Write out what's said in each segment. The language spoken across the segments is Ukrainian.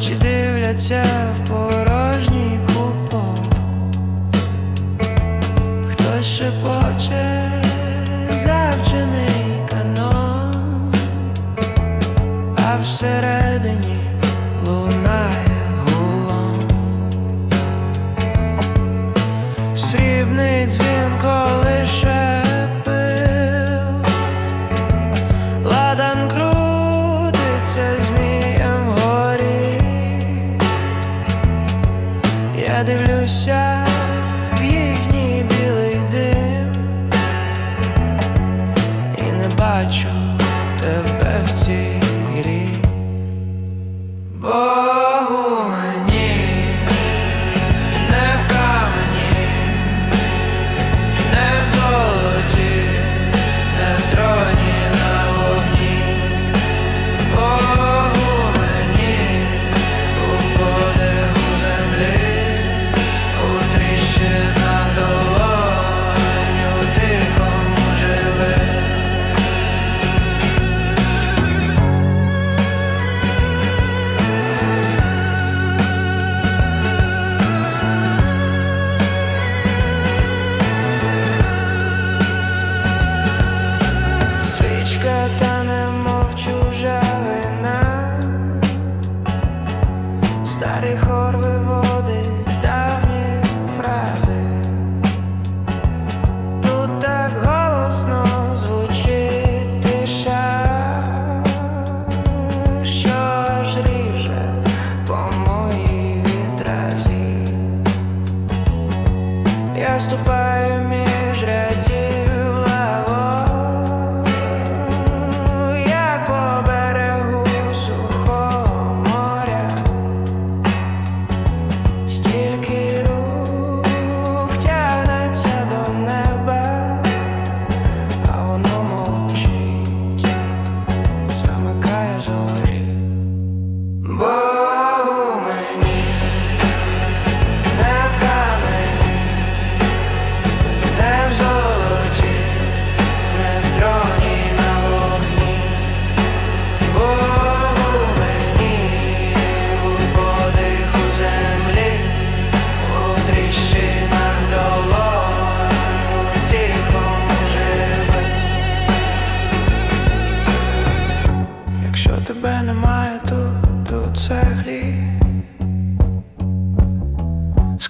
очі дивляться в полі. бачу. Just about.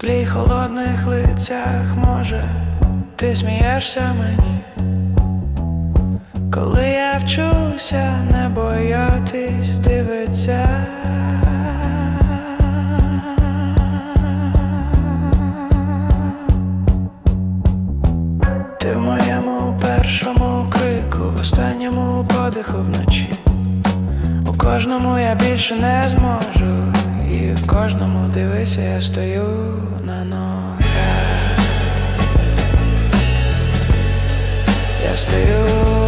склій холодних лицях, може, ти смієшся мені, коли я вчуся не боятись дивиться. Ти в моєму першому крику, в останньому подиху вночі. У кожному я більше не зможу. І в кожному дивися, я стою на ногах. Я стою